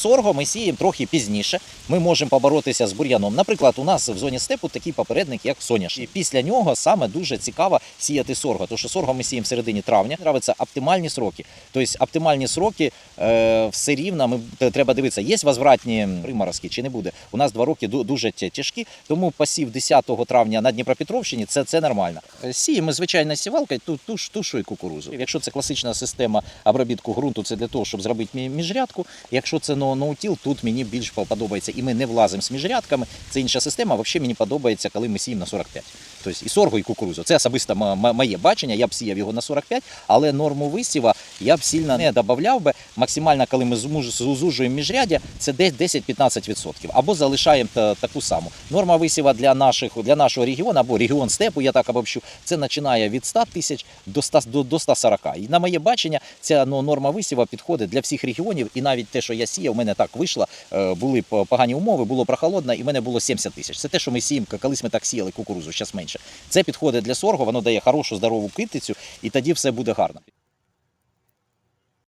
Сорго ми сіємо трохи пізніше. Ми можемо поборотися з бур'яном. Наприклад, у нас в зоні степу такий попередник, як соняшник. І після нього саме дуже цікаво сіяти сорго. Тому що сорго ми сіємо в середині травня. Нравиться оптимальні сроки. Тобто оптимальні сроки е, все рівно. Ми треба дивитися, є возвратні приморозки чи не буде. У нас два роки дуже тяжкі, тому посів 10 травня на Дніпропетровщині це, це нормально. Е, Сіємо звичайно сівалкою ту, туш, тушу і кукурузу. Якщо це класична система обробітку ґрунту, це для того, щоб зробити міжрядку. Якщо це но- ноутіл, тут мені більш подобається, і ми не влазимо з міжрядками. Це інша система. Взагалі мені подобається, коли ми сіємо на 45. Тобто і сорго, і кукурузу. Це особисто моє бачення. Я б сіяв його на 45, але норму висіва я б сильно не додавав би. Максимально, коли ми зужуємо міжряддя, це десь 10-15%. Або залишаємо таку саму. Норма висіва для, наших, для нашого регіону або регіон степу, я так обобщу, це починає від 100 тисяч до, 100, до, до 140. І на моє бачення, ця ну, норма висіва підходить для всіх регіонів. І навіть те, що я сіяв, мене так вийшло, е, були погані умови, було прохолодно, і в мене було 70 тисяч. Це те, що ми сіємо, колись ми так сіяли кукурузу, зараз менше. Це підходить для сорго, воно дає хорошу здорову китицю, і тоді все буде гарно.